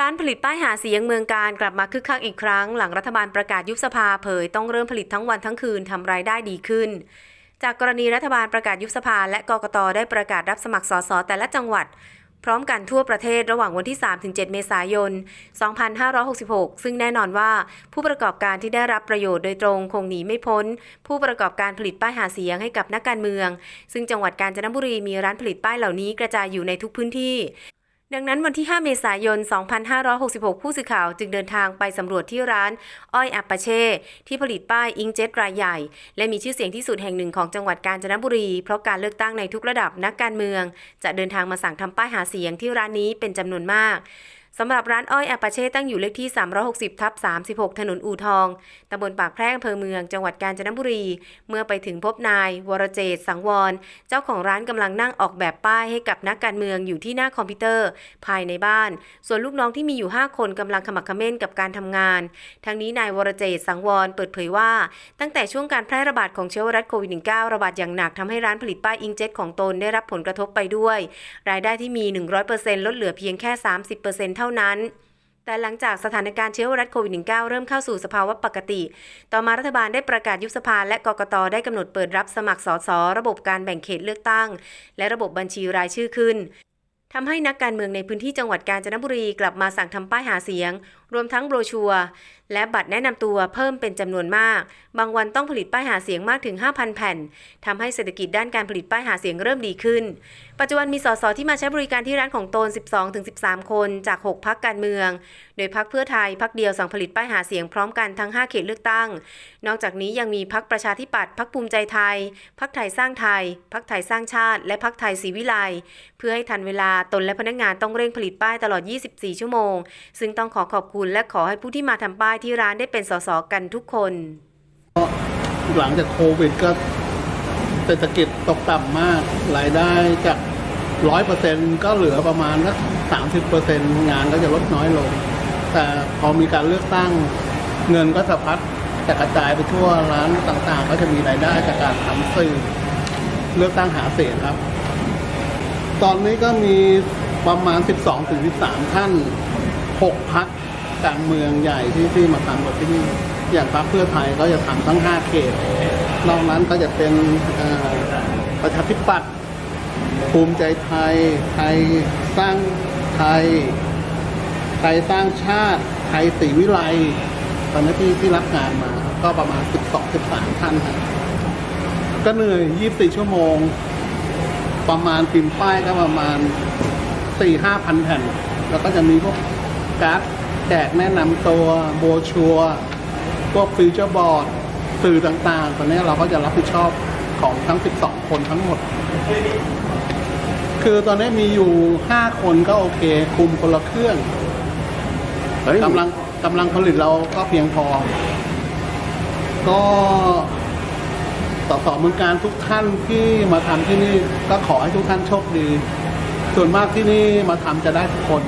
ร้านผลิตป้ายหาเสียงเมืองการกลับมาคึกคักอีกครั้ง หลังรัฐบาลประกาศยุบสภาเผยต้องเริ่มผลิตทั้งวันทั้งคืนทำรายได้ดีขึ้น จากกรณีรัฐบาลประกาศยุบสภา และกกตได้ประกาศรับสมัครสสแต่ละจังหวัด พร้อมกันทั่วประเทศระหว่างวันที่ 3-7 เมษายน 2566 ซึ่งแน่นอนว่า ผู้ประกอบการที่ได้รับประโยชน์โดยตรงคงหนีไม่พ้น ผู้ประกอบการผลิตป้ายหาเสียงให้กับนักการเมือง ซึ่งจังหวัดกาญจนบุรีมีร้านผลิตป้ายเหล่านี้กระจายอยู่ในทุกพื้นที่ ดังนั้นวันที่ 5 เมษายน 2566 ผู้สื่อข่าวจึงเดินทางไปสำรวจที่ร้านอ้อยอัปปาเช่ ที่ผลิตป้ายอิงเจ็ตรายใหญ่ และมีชื่อเสียงที่สุดแห่งหนึ่งของจังหวัดกาญจนบุรี เพราะการเลือกตั้งในทุกระดับนักการเมือง จะเดินทางมาสั่งทำป้ายหาเสียงที่ร้านนี้เป็นจำนวนมาก สำหรับร้านอ้อยอัปปาเช่ตั้งอยู่เลขที่ 360ทับ36 ถนนอู่ทอง ตำบลปากแพรกอำเภอเมือง จังหวัดกาญจนบุรี เมื่อไปถึงพบนายวรเจตสังวร เจ้าของร้านกำลังนั่งออกแบบป้ายให้กับนักการเมืองอยู่ที่หน้าคอมพิวเตอร์ ภายในบ้าน ส่วนลูกน้องที่มีอยู่ 5 คนกำลังขมักขม้นกับการทำงาน ทั้งนี้นายวรเจตสังวรเปิดเผยว่า ตั้งแต่ช่วงการแพร่ระบาดของเชื้อไวรัสโควิด -19 ระบาดอย่างหนักทำให้ร้านผลิตป้ายอิงเจ็ตของตนได้รับผลกระทบไปด้วย รายได้ที่มี 100%ลดเหลือเพียงแค่ 30%เท่านั้นแต่หลังจากสถานการณ์เชื้อไวรัสโควิด -19 เริ่มเข้าสู่สภาวะปกติ ต่อมารัฐบาลได้ประกาศยุบสภาและกกตได้กำหนดเปิดรับสมัครสสระบบการแบ่งเขตเลือกตั้ง และระบบบัญชีรายชื่อขึ้นทำให้นักการเมืองในพื้นที่จังหวัดกาญจนบุรีกลับมาสั่งทำป้ายหาเสียง รวมทั้งโบรชัวและบัตรแนะนำตัวเพิ่มเป็นจำนวนมาก บางวันต้องผลิตป้ายหาเสียงมากถึง 5,000 แผ่นทำให้เศรษฐกิจด้านการผลิตป้ายหาเสียงเริ่มดีขึ้น ปัจจุบันมีสสที่มาใช้บริการที่ร้านของตน 12-13 คนจาก 6 พักการเมือง โดยพักเพื่อไทยพักเดียวสั่งผลิตป้ายหาเสียงพร้อมกันทั้ง 5 เขตเลือกตั้ง นอกจากนี้ยังมีพักประชาธิปัตย์พักภูมิใจไทย พักไทยสร้างไทย พักไทยสร้างชาติ และพักไทยศรีวิไลเพื่อให้ทันเวลาตนและพนักงานต้องเร่งผลิตป้ายตลอด 24 ชั่วโมง ซึ่งต้องขอขอบคุณและขอให้ผู้ที่มาทำป้ายที่ร้านได้เป็นสสกันทุกคนหลังจากโควิดก็เศรษฐกิจตกต่ำมาก รายได้จากร้อยเปอร์เซ็นก็เหลือประมาณสักสามสิบเปอร์เซ็นงานก็จะลดน้อยลง แต่พอมีการเลือกตั้งเงินก็สะพัดแต่กระจายไปทั่วร้านต่างๆ ก็จะมีรายได้จากการทำสื่อเลือกตั้งหาเสียงครับ ตอนนี้ก็มีประมาณ 12ถึง13 ท่าน 6 พัก การเมืองใหญ่ที่ที่มาทำกับที่นี่อย่างพรรคเพื่อไทยก็จะทำทั้ง 5 เขต นอกนั้นก็จะเป็นประชาธิปัตย์ภูมิใจไทย ไทยสร้างไทย ไทยสร้างชาติ ไทยศรีวิไลตอนนี้ที่ที่รับงานมา ก็ประมาณ 12-13ท่านครับก็เหนื่อย 24 ชั่วโมง ประมาณพิมพ์ป้ายก็ประมาณ 4-5พันแผ่น แล้วก็จะมีพวกการ์ด แจกแนะนำตัวโบรชัวร์พวกฟิวเจอร์บอร์ดสื่อต่างๆตอนนี้เราก็จะรับผิดชอบของทั้ง 12 คนทั้งหมด คือตอนนี้มีอยู่ 5 คนก็โอเค คุมคนละเครื่องเฮ้ยกำลังกำลังผลิตเราก็เพียงพอ ก็ต่อต่อเมืองการทุกท่านที่มาทำที่นี่ก็ขอให้ทุกท่านโชคดี ส่วนมากที่นี่มาทำจะได้ทุกคน